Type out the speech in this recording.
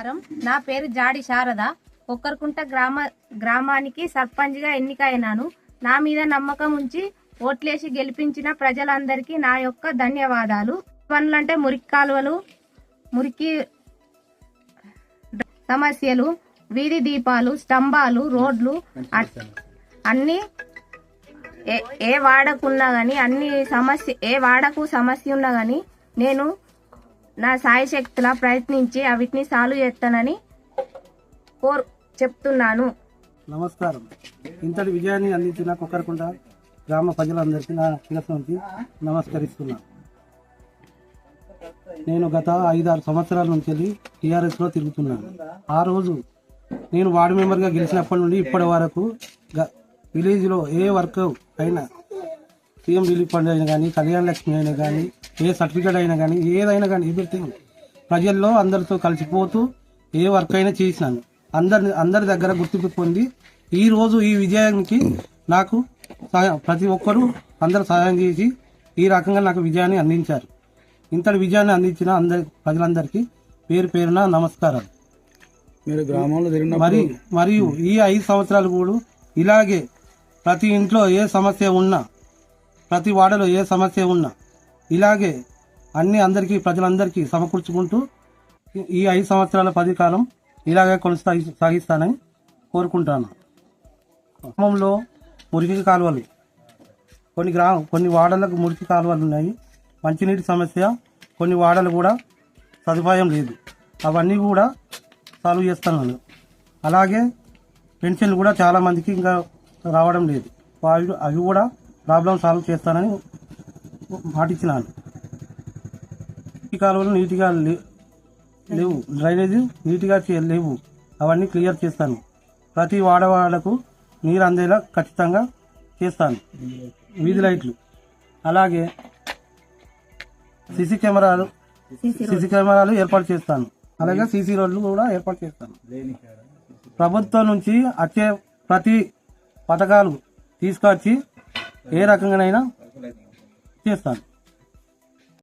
నమస్కారం. నా పేరు జాడి శారద. ఒక్కరుకుంట గ్రామ గ్రామానికి సర్పంచ్గా ఎన్నికైనాను. నా మీద నమ్మకం ఉంచి ఓట్లేసి గెలిపించిన ప్రజలందరికీ నా యొక్క ధన్యవాదాలు. పనులంటే మురికి కాలువలు మురికి సమస్యలు వీధి దీపాలు స్తంభాలు రోడ్లు అన్ని ఏ ఏ వాడకున్నా కానీ అన్ని సమస్య ఏ వాడకు సమస్య ఉన్నా కానీ నేను నా సాయి ప్రయత్నించి అవిటిని సాల్వ్ చేస్తానని కోరు చెప్తున్నాను. నమస్కారం. ఇంతటి విజయాన్ని అందించిన కుక్కరకుంట గ్రామ ప్రజలందరికీ నా శిరస్సుకి నుంచి నమస్కరిస్తున్నాను నేను గత ఐదారు సంవత్సరాల నుంచి వెళ్ళి టీఆర్ఎస్లో తిరుగుతున్నాను ఆ రోజు నేను వార్డు మెంబర్గా గెలిచినప్పటి నుండి ఇప్పటి వరకు గ- విలేజ్లో ఏ వర్క్ అయినా సీఎం రిలీఫ్ ఫండ్ అయినా కానీ కళ్యాణ లక్ష్మి అయినా కానీ ఏ సర్టిఫికేట్ అయినా కానీ ఏదైనా కానీ ఎవ్రీథింగ్ ప్రజల్లో అందరితో కలిసిపోతూ ఏ వర్క్ అయినా చేసినాను. అందరి అందరి దగ్గర గుర్తింపు పొంది ఈ రోజు ఈ విజయానికి నాకు సహాయం ప్రతి ఒక్కరూ అందరు సహాయం చేసి ఈ రకంగా నాకు విజయాన్ని అందించారు. ఇంతటి విజయాన్ని అందించిన అందరి ప్రజలందరికీ పేరు పేరున నమస్కారాలు మీరు గ్రామంలో తిరిగిన మరి మరియు ఈ ఐదు సంవత్సరాలు కూడా ఇలాగే ప్రతి ఇంట్లో ఏ సమస్య ఉన్నా ప్రతి వాడలో ఏ సమస్య ఉన్నా ఇలాగే అన్ని అందరికీ ప్రజలందరికీ సమకూర్చుకుంటూ ఈ- ఐదు సంవత్సరాల పది కాలం ఇలాగే కొనసాగి సాగిస్తానని కోరుకుంటాను. గ్రామంలో మురికి కాలువలు కొన్ని గ్రా కొన్ని వాడలకు మురికి కాలువలు ఉన్నాయి. మంచినీటి సమస్య కొన్ని వాడలు కూడా సదుపాయం లేదు. అవన్నీ కూడా సాల్వ్ చేస్తున్నాను. అలాగే పెన్షన్లు కూడా చాలామందికి ఇంకా రావడం లేదు. అవి అవి కూడా ప్రాబ్లం సాల్వ్ చేస్తానని మాటిచ్చినాను ఈ కాలువలు నీట్గా లేవు. డ్రైనేజీ నీట్గా చే- లేవు. అవన్నీ క్లియర్ చేస్తాను. ప్రతి వాడవాడకు నీరు అందేలా ఖచ్చితంగా చేస్తాను. వీధి లైట్లు. అలాగే సీసీ కెమెరాలు సీసీ కెమెరాలు ఏర్పాటు చేస్తాను. అలాగే సీసీ రోడ్లు కూడా ఏర్పాటు చేస్తాను. ప్రభుత్వం నుంచి వచ్చే ప్రతి పథకాలు తీసుకొచ్చి ఏ రకంగానైనా చేస్తాను